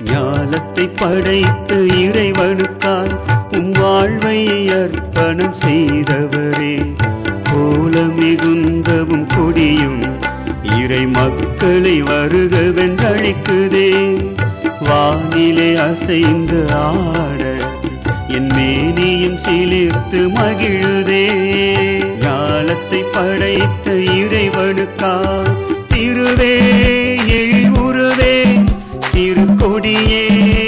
ஞானத்தை படைத்து இறைவனுக்காய் உம் வாழ்வை அர்ப்பணம் செய்தவரே. கோல மிகுந்தவும் கொடியும் இறை மக்களை வருக வென்றழிக்குதே வானிலே அசைந்து ஆட என் மேனியும் சிலிர்த்து மகிழுதே. ஞானத்தை படைத்த இறைவனுக்கா திருவே दिए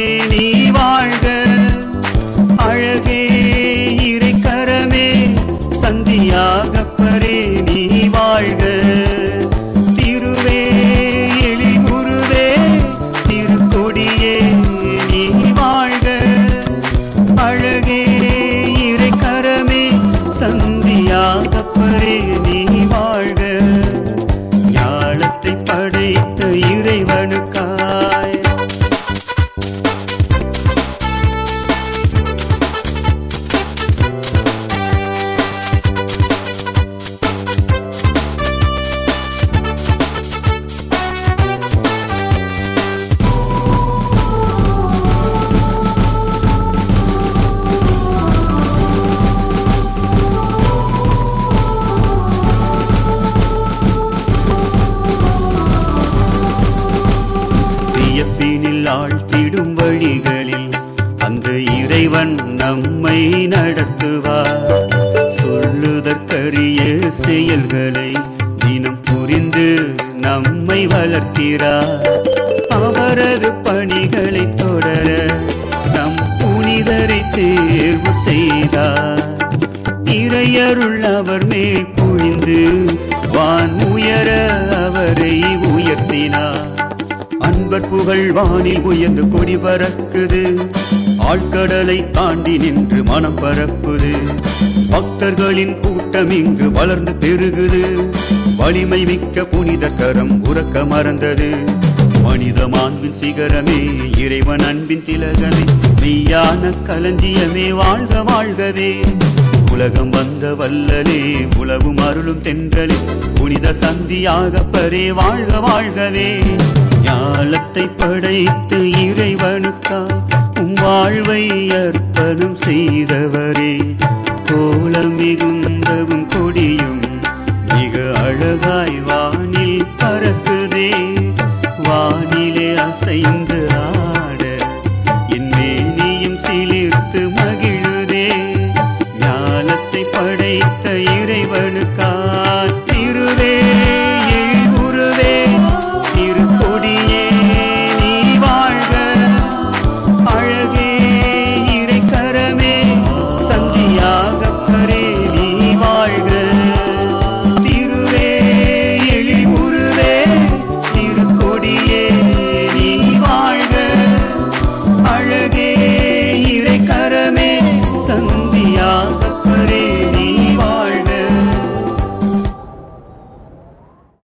வழிகளில் அந்த இறைவன் நம்மை நடத்துவார். சொல்லுதற்கரிய செயல்களை தினம் புரிந்து நம்மை வளர்க்கிறார். அவரது பணிகளை தொடர நம் புனிதரை தேர்வு செய்தார். இறையருள் அவர் மேல் புழிந்து வான் உயர அவரை உயர்த்தினார். உங்கள் புகழ் வானில் உயர்ந்து கொடி பறக்குது. ஆழ்கடலை தாண்டி நின்று மனம் பரப்புது. பக்தர்களின் கூட்டம் இங்கு வளர்ந்து பெருகுது. வலிமை மிக்க புனித கரம் உறக்க மறந்தது. மனித மாண்பின் சிகரமே இறைவன் அன்பின் திலகமே. மெய்யான களஞ்சியமே வாழ்க வாழ்கவே. உலகம் வந்த வல்லலே உலகும் அருளும் தென்றலே. புனித சந்தியாக பரே வாழ்க வாழ்கவே. ஞாலத்தை படைத்து இறைவனுக்காய் உம் வாழ்வை அர்ப்பணம் செய்தவரே. கோலம் மிகுந்தவும் கொடியும் மிக அழகாய் வானில் பறக்குதே. வானிலே அசைந்து ஆட என் மேனியும் சிலிர்த்து மகிழுதே. ஞானத்தை படைத்த இறைவனுக்கா திருவே. yeah.